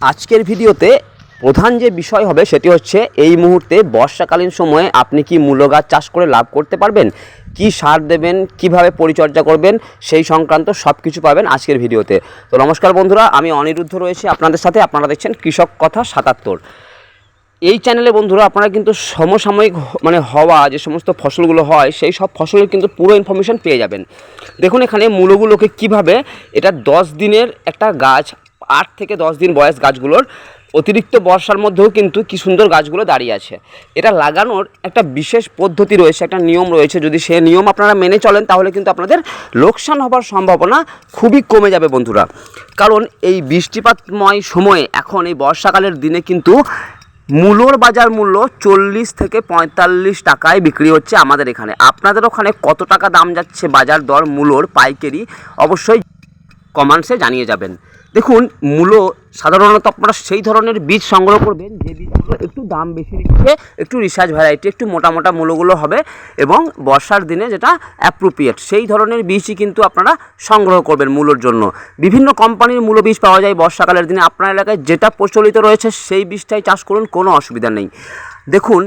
আজকের ভিডিওতে প্রধান যে বিষয় হবে সেটি হচ্ছে এই মুহূর্তে বর্ষাকালীন সময়ে আপনি কি মূলো গাছ চাষ করে লাভ করতে পারবেন? কি সার দেবেন? কীভাবে পরিচর্যা করবেন? সেই সংক্রান্ত সব কিছু পাবেন আজকের ভিডিওতে। তো নমস্কার বন্ধুরা, আমি অনিরুদ্ধ রয়েছি আপনাদের সাথে। আপনারা দেখছেন কৃষক কথা সাতাত্তর। এই চ্যানেলে বন্ধুরা, আপনারা কিন্তু সমসাময়িক মানে হওয়া, যে সমস্ত ফসলগুলো হয়, সেই সব ফসলের কিন্তু পুরো ইনফরমেশন পেয়ে যাবেন। দেখুন এখানে মূলগুলোকে কীভাবে, এটা দশ দিনের একটা গাছ আট থেকে দশ দিন বয়স গাছগুলোর অতিরিক্ত বর্ষার মধ্যেও কিন্তু কি সুন্দর গাছগুলো দাঁড়িয়ে আছে। এটা লাগানোর একটা বিশেষ পদ্ধতি রয়েছে, একটা নিয়ম রয়েছে। যদি সে নিয়ম আপনারা মেনে চলেন, তাহলে কিন্তু আপনাদের লোকসান হবার সম্ভাবনা খুবই কমে যাবে বন্ধুরা। কারণ এই বৃষ্টিপাতময় সময়ে এখন এই বর্ষাকালের দিনে কিন্তু মূলোর বাজার মূল্য চল্লিশ থেকে পঁয়তাল্লিশ টাকায় বিক্রি হচ্ছে আমাদের এখানে। আপনাদের ওখানে কত টাকা দাম যাচ্ছে বাজার দর, মূলোর, পাইকারি, অবশ্যই কমান্সে জানিয়ে যাবেন। দেখুন, মূলো সাধারণত আপনারা সেই ধরনের বীজ সংগ্রহ করবেন, যে বীজগুলো একটু দাম বেশি রেখে একটু রিসার্চ ভ্যারাইটি একটু মোটা মোটা মূলগুলো হবে এবং বর্ষার দিনে যেটা অ্যাপ্রোপ্রিয়েট সেই ধরনের বীজই কিন্তু আপনারা সংগ্রহ করবেন মূলোর জন্য। বিভিন্ন কোম্পানির মূলো বীজ পাওয়া যায় বর্ষাকালের দিনে। আপনার এলাকায় যেটা প্রচলিত রয়েছে, সেই বীজটাই চাষ করুন, কোনো অসুবিধা নেই। দেখুন,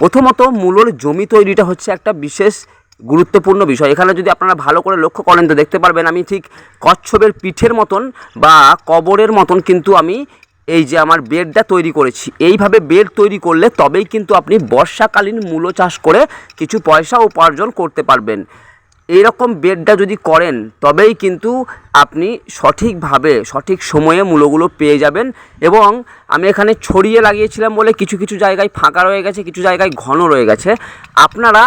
প্রথমত মূলোর জমি তৈরিটা হচ্ছে একটা বিশেষ গুরুত্বপূর্ণ বিষয়। এখানে যদি আপনারা ভালো করে লক্ষ্য করেন, তো দেখতে পারবেন আমি ঠিক কচ্ছপের পিঠের মতন বা কবরের মতন কিন্তু আমি এই যে আমার বেডটা তৈরি করেছি। এইভাবে বেড তৈরি করলে তবেই কিন্তু আপনি বর্ষাকালীন মূলো চাষ করে কিছু পয়সা উপার্জন করতে পারবেন। এইরকম বেডটা যদি করেন, তবেই কিন্তু আপনি সঠিকভাবে, সঠিক সময়ে মূলগুলো পেয়ে যাবেন এবং আমি এখানে ছড়িয়ে লাগিয়েছিলাম বলে কিছু কিছু জায়গায় ফাঁকা রয়ে গেছে, কিছু জায়গায় ঘন রয়ে গেছে। আপনারা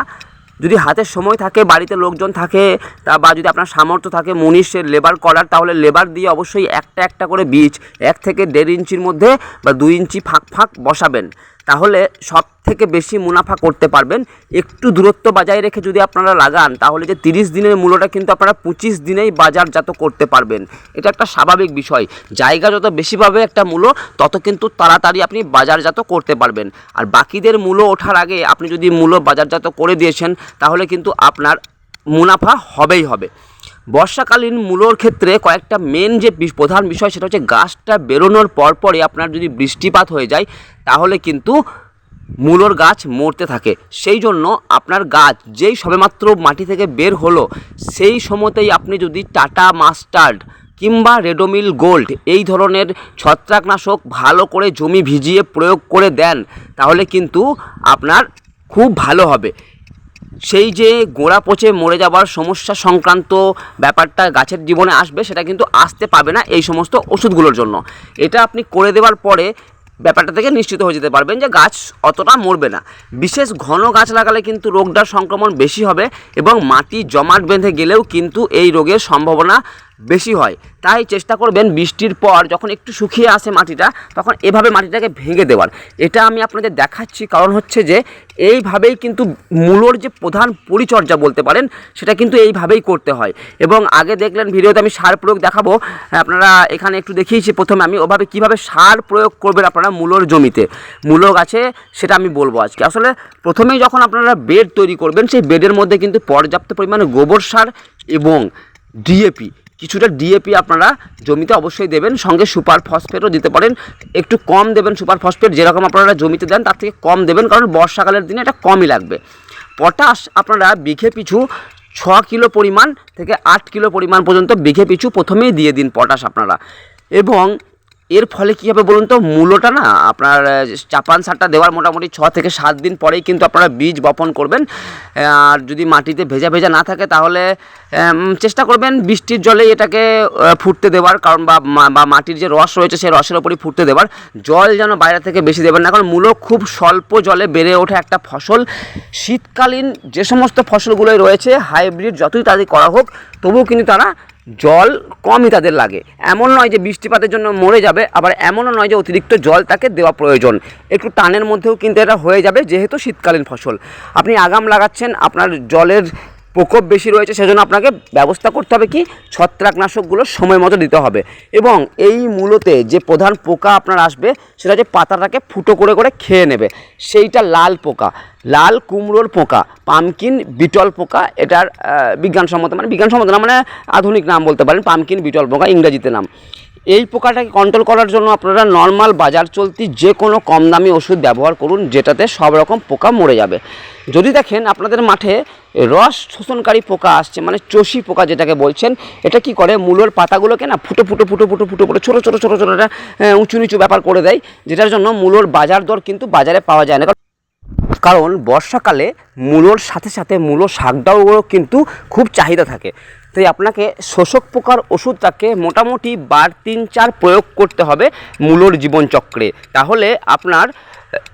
যদি হাতে সময় থাকে, বাড়িতে লোকজন থাকে, তা বা যদি আপনার সামর্থ্য থাকে, মনীষের লেবার করার, তাহলে লেবার দিয়ে অবশ্যই একটা একটা করে বীজ এক থেকে দেড় ইঞ্চির মধ্যে বা দুই ইঞ্চি ফাঁক ফাঁক বসাবেন। তাহলে সব থেকে বেশি মুনাফা করতে পারবেন। একটু দূরত্ব বজায় রেখে যদি আপনারা লাগান, তাহলে যে তিরিশ দিনের মূল্যটা কিন্তু আপনারা পঁচিশ দিনেই বাজারজাত করতে পারবেন। এটা একটা স্বাভাবিক বিষয়। জায়গা যত বেশি পাবে একটা মূল্য, তত কিন্তু তাড়াতাড়ি আপনি বাজারজাত করতে পারবেন। আর বাকিদের মূল্য ওঠার আগে আপনি যদি মূল্য বাজারজাত করে দিয়েছেন, তাহলে কিন্তু আপনার মুনাফা হবেই হবে। বর্ষাকালীন মূলোর ক্ষেত্রে কয়েকটা মেন যে প্রধান বিষয় সেটা হচ্ছে গাছটা বেরোনোর পরপরই আপনার যদি বৃষ্টিপাত হয়ে যায়, তাহলে কিন্তু মূলোর গাছ মরতে থাকে। সেই জন্য আপনার গাছ যেই সবেমাত্র মাটি থেকে বের হলো, সেই সময়তেই আপনি যদি টাটা মাস্টার্ড কিংবা রেডোমিল গোল্ড এই ধরনের ছত্রাকনাশক ভালো করে জমি ভিজিয়ে প্রয়োগ করে দেন, তাহলে কিন্তু আপনার খুব ভালো হবে। সেই যে গোড়া পচে মরে যাবার সমস্যা সংক্রান্ত ব্যাপারটা গাছের জীবনে আসবে, সেটা কিন্তু আসতে পাবে না এই সমস্ত ওষুধগুলোর জন্য। এটা আপনি করে দেওয়ার পরে ব্যাপারটা থেকে নিশ্চিত হয়ে যেতে পারবেন যে গাছ অতটা মরবে না। বিশেষ ঘন গাছ লাগালে কিন্তু রোগটার সংক্রমণ বেশি হবে এবং মাটি জমাট বেঁধে গেলেও কিন্তু এই রোগের সম্ভাবনা বেশি হয়। তাই চেষ্টা করবেন বৃষ্টির পর যখন একটু শুকিয়ে আসে মাটিটা, তখন এভাবে মাটিটাকে ভেঙে দেওয়ার। এটা আমি আপনাদের দেখাচ্ছি, কারণ হচ্ছে যে এইভাবেই কিন্তু মূলর যে প্রধান পরিচর্যা বলতে পারেন, সেটা কিন্তু এইভাবেই করতে হয়। এবং আগে দেখলেন ভিডিওতে আমি সার প্রয়োগ দেখাবো। আপনারা এখানে একটু দেখিয়েছি প্রথমে আমি ওভাবে কীভাবে সার প্রয়োগ করবেন আপনারা মূলর জমিতে। মূলো গাছে সেটা আমি বলব আজকে। আসলে প্রথমেই যখন আপনারা বেড তৈরি করবেন, সেই বেডের মধ্যে কিন্তু পর্যাপ্ত পরিমাণে গোবর সার এবং ডিএপি কিছুটা ডিএপি আপনারা জমিতে অবশ্যই দেবেন, সঙ্গে সুপার ফসফেটও দিতে পারেন। একটু কম দেবেন সুপার ফসফেট যেরকম আপনারা জমিতে দেন, তার থেকে কম দেবেন, কারণ বর্ষাকালের দিনে এটা কমই লাগবে। পটাশ আপনারা বিঘে পিছু ছ কিলো পরিমাণ থেকে আট কিলো পরিমাণ পর্যন্ত বিঘে পিছু প্রথমেই দিয়ে দিন পটাশ আপনারা। এবং এর ফলে কী হবে বলুন তো? মূলোটা না আপনার চাপান সারটা দেওয়ার মোটামুটি ছ থেকে সাত দিন পরেই কিন্তু আপনারা বীজ বপন করবেন। আর যদি মাটিতে ভেজা ভেজা না থাকে তাহলে চেষ্টা করবেন বৃষ্টির জলে এটাকে ফুটতে দেওয়ার। কারণ বা বা মাটির যে রস রয়েছে সেই রসের ওপরই ফুটতে দেওয়ার। জল যেন বাইরে থেকে বেশি দেবেন না। কারণ মূলো খুব স্বল্প জলে বেড়ে ওঠে একটা ফসল। শীতকালীন যে সমস্ত ফসলগুলোই রয়েছে, হাইব্রিড যতই তাদের করা হোক, তবুও কিন্তু তারা জল কমই তাদের লাগে। এমন নয় যে বৃষ্টিপাতের জন্য মরে যাবে, আবার এমনও নয় যে অতিরিক্ত জল তাকে দেওয়া প্রয়োজন। একটু টানের মধ্যেও কিন্তু এটা হয়ে যাবে, যেহেতু শীতকালীন ফসল। আপনি আগাম লাগাচ্ছেন, আপনার জলের প্রকোপ বেশি রয়েছে, সেজন্য আপনাকে ব্যবস্থা করতে হবে কি? ছত্রাকনাশকগুলো সময় মতো দিতে হবে। এবং এই মূলতে যে প্রধান পোকা আপনার আসবে, সেটা হচ্ছে পাতাটাকে ফুটো করে করে খেয়ে নেবে। সেইটা লাল পোকা। লাল কুমড়োর পোকা, পামকিন বিটল পোকা, এটার বিজ্ঞানসম্মত মানে বিজ্ঞানসম্মত না মানে আধুনিক নাম বলতে পারেন, পামকিন বিটল পোকা, ইংরাজিতে নাম। এই পোকাটাকে কন্ট্রোল করার জন্য আপনারা নর্মাল বাজার চলতি যে কোনো কম দামি ওষুধ ব্যবহার করুন, যেটাতে সব রকম পোকা মরে যাবে। যদি দেখেন আপনাদের মাঠে রস শোষণকারী পোকা আসছে মানে চষি পোকা যেটাকে বলছেন, এটা কি করে? মূলোর পাতাগুলোকে না ফুটো ফুটো ফুটো ফুটো ফুটো ফুটো ছোটো ছোটো ছোটো ছোটো একটা উঁচু নিচু ব্যাপার করে দেয়, যেটার জন্য মূলোর বাজার দর কিন্তু বাজারে পাওয়া যায় না। কারণ বর্ষাকালে মূলোর সাথে সাথে মূলো শাকটাও কিন্তু খুব চাহিদা থাকে। তাই আপনাকে শোষক পোকার ওষুধটাকে মোটামুটি বার তিন চার প্রয়োগ করতে হবে মূলোর জীবনচক্রে। তাহলে আপনার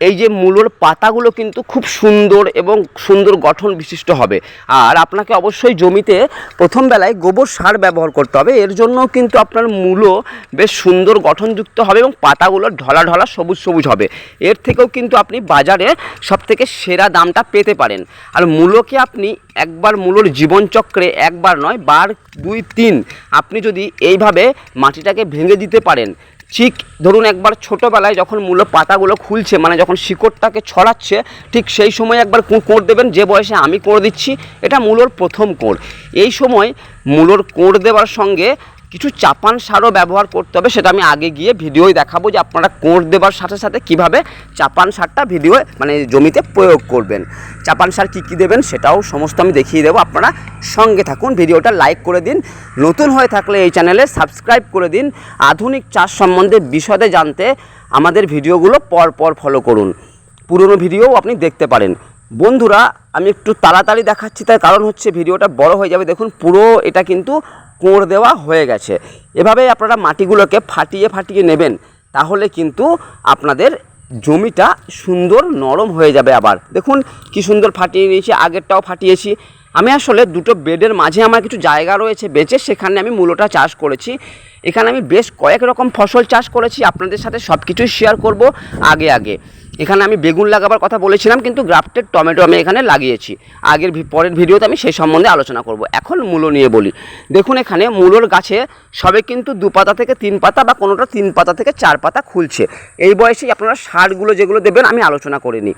এই যে মূলোর পাতাগুলো কিন্তু খুব সুন্দর এবং সুন্দর গঠন বিশিষ্ট হবে। আর আপনাকে অবশ্যই জমিতে প্রথম বেলায় গোবর সার ব্যবহার করতে হবে। এর জন্য কিন্তু আপনার মূলো বেশ সুন্দর গঠনযুক্ত হবে এবং পাতাগুলো ঢলা ঢলা সবুজ সবুজ হবে। এর থেকেও কিন্তু আপনি বাজারে সবথেকে সেরা দামটা পেতে পারেন। আর মূলোকে আপনি একবার মূলোর জীবনচক্রে একবার নয়, বার, দুই, তিন, আপনি যদি এইভাবে মাটিটাকে ভেঙে দিতে পারেন ঠিক ধরুন একবার ছোটোবেলায় যখন মূলো পাতাগুলো খুলছে মানে যখন শিকড়টাকে ছড়াচ্ছে, ঠিক সেই সময় একবার কোঁড় দেবেন, যে বয়সে আমি কোঁড় দিচ্ছি, এটা মূলোর প্রথম কোঁড়। এই সময় মূলোর কোঁড় দেওয়ার সঙ্গে কিছু চাপান সারও ব্যবহার করতে হবে, সেটা আমি আগে গিয়ে ভিডিওয় দেখাবো যে আপনারা কোড় দেওয়ার সাথে সাথে কীভাবে চাপান সারটা ভিডিও মানে জমিতে প্রয়োগ করবেন। চাপান সার কী কী দেবেন সেটাও সমস্ত আমি দেখিয়ে দেবো, আপনারা সঙ্গে থাকুন, ভিডিওটা লাইক করে দিন। নতুন হয়ে থাকলে এই চ্যানেলে সাবস্ক্রাইব করে দিন। আধুনিক চাষ সম্বন্ধে বিশদে জানতে আমাদের ভিডিওগুলো পর পর ফলো করুন। পুরনো ভিডিওও আপনি দেখতে পারেন। বন্ধুরা, আমি একটু তাড়াতাড়ি দেখাচ্ছি, তার কারণ হচ্ছে ভিডিওটা বড় হয়ে যাবে। দেখুন, পুরো এটা কিন্তু কোঁড় দেওয়া হয়ে গেছে। এভাবে আপনারা মাটিগুলোকে ফাটিয়ে ফাটিয়ে নেবেন, তাহলে কিন্তু আপনাদের জমিটা সুন্দর নরম হয়ে যাবে আবার। দেখুন কি সুন্দর ফাটিয়ে নিয়েছি, আগেরটাও ফাটিয়েছি। আমি আসলে দুটো বেডের মাঝে আমার কিছু জায়গা রয়েছে বেঁচে, সেখানে আমি মূলোটা চাষ করেছি। এখানে আমি বেশ কয়েক রকম ফসল চাষ করেছি, আপনাদের সাথে সব কিছুই শেয়ার করব আগে আগে। এখানে আমি বেগুন লাগাবার কথা বলেছিলাম, কিন্তু গ্রাফটেড টমেটো আমি এখানে লাগিয়েছি। আগের পরের ভিডিওতে আমি সেই সম্বন্ধে আলোচনা করব। এখন মূলো নিয়ে বলি। দেখুন এখানে মূলোর গাছে সবে কিন্তু দু পাতা থেকে তিন পাতা বা কোনোটা তিন পাতা থেকে চার পাতা খুলছে। এই বয়সেই আপনারা সারগুলো যেগুলো দেবেন আমি আলোচনা করে নিই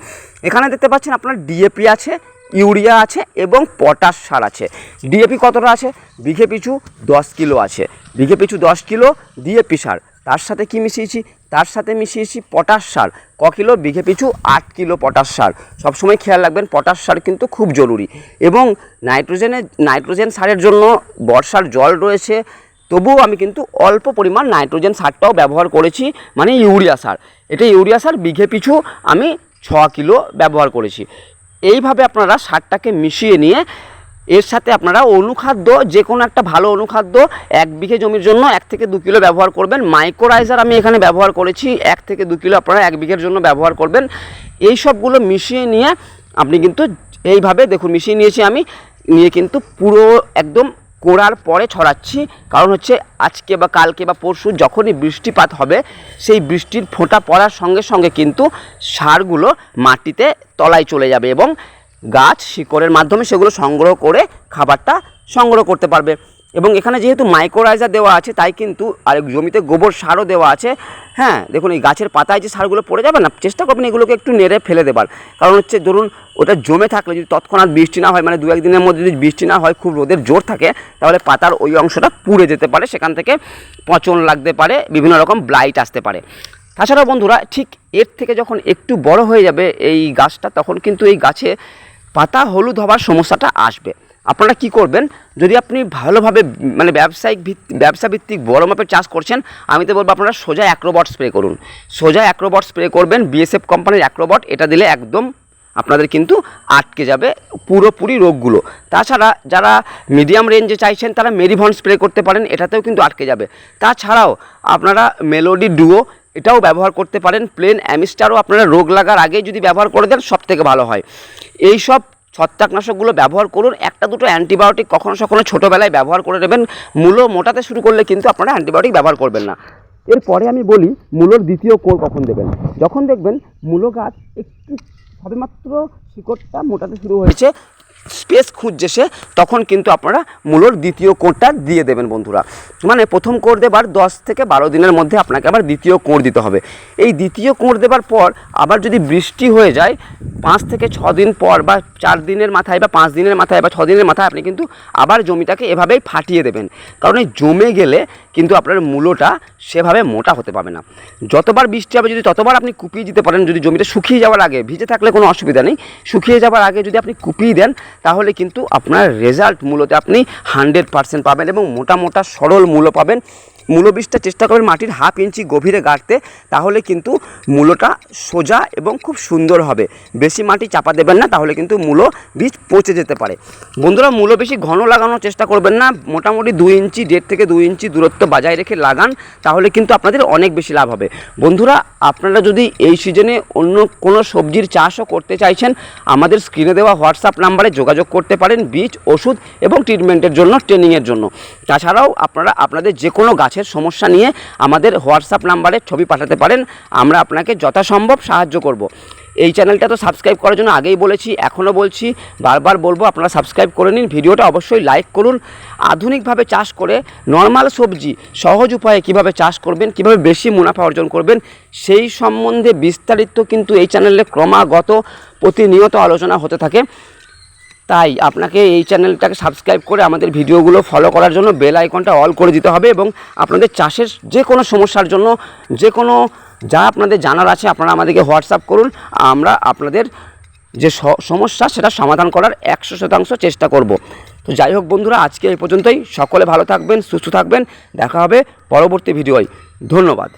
এখানে দেখতে পাচ্ছেন আপনার ডিএপি আছে, ইউরিয়া আছে এবং পটাশ সার আছে। ডিএপি কতটা আছে? বিঘে পিছু দশ কিলো আছে। বিঘে পিছু দশ কিলো ডিএপি সার। তার সাথে কি মিশিয়েছি? তার সাথে মিশিয়েছি পটাশ সার। ক কিলো? বিঘে পিছু আট কিলো পটাশ সার। সবসময় খেয়াল রাখবেন, পটাশ সার কিন্তু খুব জরুরি। এবং নাইট্রোজেনের নাইট্রোজেন সারের জন্য বর্ষার জল রয়েছে, তবুও আমি কিন্তু অল্প পরিমাণ নাইট্রোজেন সারটাও ব্যবহার করেছি মানে ইউরিয়া সার। এটা ইউরিয়া সার, বিঘে পিছু আমি ছ কিলো ব্যবহার করেছি। এইভাবে আপনারা সারটাকে মিশিয়ে নিয়ে এর সাথে আপনারা অনুখাদ্য যে কোনো একটা ভালো অনুখাদ্য এক বিঘে জমির জন্য এক থেকে দু কিলো ব্যবহার করবেন। মাইক্রোরাইজার আমি এখানে ব্যবহার করেছি, এক থেকে দু কিলো আপনারা এক বিঘের জন্য ব্যবহার করবেন। এই সবগুলো মিশিয়ে নিয়ে আপনি কিন্তু এইভাবে দেখুন, মিশিয়ে নিয়েছি আমি, নিয়ে কিন্তু পুরো একদম কোড়ার পরে ছড়াচ্ছি। কারণ হচ্ছে আজকে বা কালকে বা পরশু যখনই বৃষ্টিপাত হবে, সেই বৃষ্টির ফোঁটা পড়ার সঙ্গে সঙ্গে কিন্তু সারগুলো মাটিতে তলায় চলে যাবে এবং গাছ, শিকড়ের মাধ্যমে সেগুলো সংগ্রহ করে খাবারটা সংগ্রহ করতে পারবে। এবং এখানে যেহেতু মাইক্রোরাইজার দেওয়া আছে, তাই কিন্তু আর জমিতে গোবর সারও দেওয়া আছে। হ্যাঁ দেখুন এই গাছের পাতায় যে সারগুলো পড়ে যাবে না, চেষ্টা করবেন এগুলোকে একটু নেড়ে ফেলে দেবার। কারণ হচ্ছে, ধরুন, ওটা জমে থাকলে যদি তৎক্ষণাৎ বৃষ্টি না হয় মানে দু একদিনের মধ্যে যদি বৃষ্টি না হয়, খুব রোদের জোর থাকে, তাহলে পাতার ওই অংশটা পুড়ে যেতে পারে। সেখান থেকে পচন লাগতে পারে, বিভিন্ন রকম ব্লাইট আসতে পারে। তাছাড়াও বন্ধুরা, ঠিক এর থেকে যখন একটু বড় হয়ে যাবে এই গাছটা, তখন কিন্তু এই গাছে পাতা হলুদ হওয়ার সমস্যাটা আসবে। আপনারা কি করবেন? যদি আপনি ভালোভাবে মানে ব্যবসায়িক ভিত্তি ব্যবসা ভিত্তিক বড় মাপের চাষ করছেন, আমি তো বলব আপনারা সোজা অ্যাক্রোবট স্প্রে করুন। সোজা অ্যাক্রোবট স্প্রে করবেন, বিএসএফ কোম্পানির অ্যাক্রোবট, এটা দিলে একদম আপনাদের কিন্তু আটকে যাবে পুরোপুরি রোগগুলো। তাছাড়া যারা মিডিয়াম রেঞ্জে চাইছেন, তারা মেরিভন স্প্রে করতে পারেন, এটাতেও কিন্তু আটকে যাবে। তাছাড়াও আপনারা মেলোডি ডুও এটাও ব্যবহার করতে পারেন। প্লেন অ্যামিস্টারও আপনারা রোগ লাগার আগেই যদি ব্যবহার করে দেন সব থেকে ভালো হয়। এই সব ছত্রাকনাশকগুলো ব্যবহার করুন। একটা দুটো অ্যান্টিবায়োটিক কখনো কখনো ছোটোবেলায় ব্যবহার করে নেবেন। মূলো মোটাতে শুরু করলে কিন্তু আপনারা অ্যান্টিবায়োটিক ব্যবহার করবেন না। এরপরে আমি বলি, মূলোর দ্বিতীয় কোর কখন দেবেন? যখন দেখবেন মূলো গাছ একটু সবেমাত্র শিকড়টা মোটাতে শুরু হয়েছে স্পেস খুঁজছে সে, তখন কিন্তু আপনারা মূলর দ্বিতীয় কোড়টা দিয়ে দেবেন বন্ধুরা। মানে প্রথম কোড় দেবার দশ থেকে বারো দিনের মধ্যে আপনাকে আবার দ্বিতীয় কোড় দিতে হবে। এই দ্বিতীয় কোড় দেবার পর আবার যদি বৃষ্টি হয়ে যায়, পাঁচ থেকে ছ দিন পর বা চার দিনের মাথায় বা পাঁচ দিনের মাথায় বা ছ দিনের মাথায় আপনি কিন্তু আবার জমিটাকে এভাবেই ফাটিয়ে দেবেন। কারণ এই জমে গেলে কিন্তু আপনার মূলোটা সেভাবে মোটা হতে পারবে না। যতবার বৃষ্টি হবে, যদি ততবার আপনি কুপিয়ে দিতে পারেন, যদি জমিটা শুকিয়ে যাওয়ার আগে, ভিজে থাকলে কোনো অসুবিধা নেই, শুকিয়ে যাওয়ার আগে যদি আপনি কুপিয়ে দেন, তাহলে কিন্তু আপনার রেজাল্ট মূলতে আপনি হান্ড্রেড পার্সেন্ট পাবেন এবং মোটা মোটা সরল মূল্য পাবেন। মূলো বীজটা চেষ্টা করবেন মাটির হাফ ইঞ্চি গভীরে গাড়তে তাহলে কিন্তু মূলোটা সোজা এবং খুব সুন্দর হবে। বেশি মাটি চাপা দেবেন না, তাহলে কিন্তু মূলো বীজ পচে যেতে পারে। বন্ধুরা, মূলো বেশি ঘন লাগানোর চেষ্টা করবেন না, মোটামুটি দুই ইঞ্চি, দেড় থেকে দুই ইঞ্চি দূরত্ব বজায় রেখে লাগান, তাহলে কিন্তু আপনাদের অনেক বেশি লাভ হবে। বন্ধুরা, আপনারা যদি এই সিজনে অন্য কোনো সবজির চাষও করতে চাইছেন, আমাদের স্ক্রিনে দেওয়া হোয়াটসঅ্যাপ নাম্বারে যোগাযোগ করতে পারেন বীজ, ওষুধ এবং ট্রিটমেন্টের জন্য, ট্রেনিংয়ের জন্য। তাছাড়াও আপনারা, আপনাদের যে কোনো গাছের সমস্যা নিয়ে আমাদের হোয়াটসঅ্যাপ নাম্বারে ছবি পাঠাতে পারেন, আমরা আপনাকে যথাসম্ভব সাহায্য করব। এই চ্যানেলটা তো সাবস্ক্রাইব করার জন্য আগেই বলেছি, এখনও বলছি, বারবার বলব আপনারা সাবস্ক্রাইব করে নিন, ভিডিওটা অবশ্যই লাইক করুন। আধুনিকভাবে চাষ করে নর্মাল সবজি সহজ উপায়ে কীভাবে চাষ করবেন, কীভাবে বেশি মুনাফা অর্জন করবেন, সেই সম্বন্ধে বিস্তারিত কিন্তু এই চ্যানেলে ক্রমাগত প্রতিনিয়ত আলোচনা হতে থাকে। তাই আপনাকে এই চ্যানেলটাকে সাবস্ক্রাইব করে আমাদের ভিডিওগুলো ফলো করার জন্য বেল আইকনটা অল করে দিতে হবে এবং আপনাদের চাষের যে কোনো সমস্যার জন্য যে কোনো যা আপনাদের জানার আছে আপনারা আমাদেরকে হোয়াটসঅ্যাপ করুন। আমরা আপনাদের যে সমস্যা সেটা সমাধান করার একশো শতাংশ চেষ্টা করব। তো যাই হোক বন্ধুরা, আজকে এই পর্যন্তই। সকলে ভালো থাকবেন, সুস্থ থাকবেন। দেখা হবে পরবর্তী ভিডিওয়। ধন্যবাদ।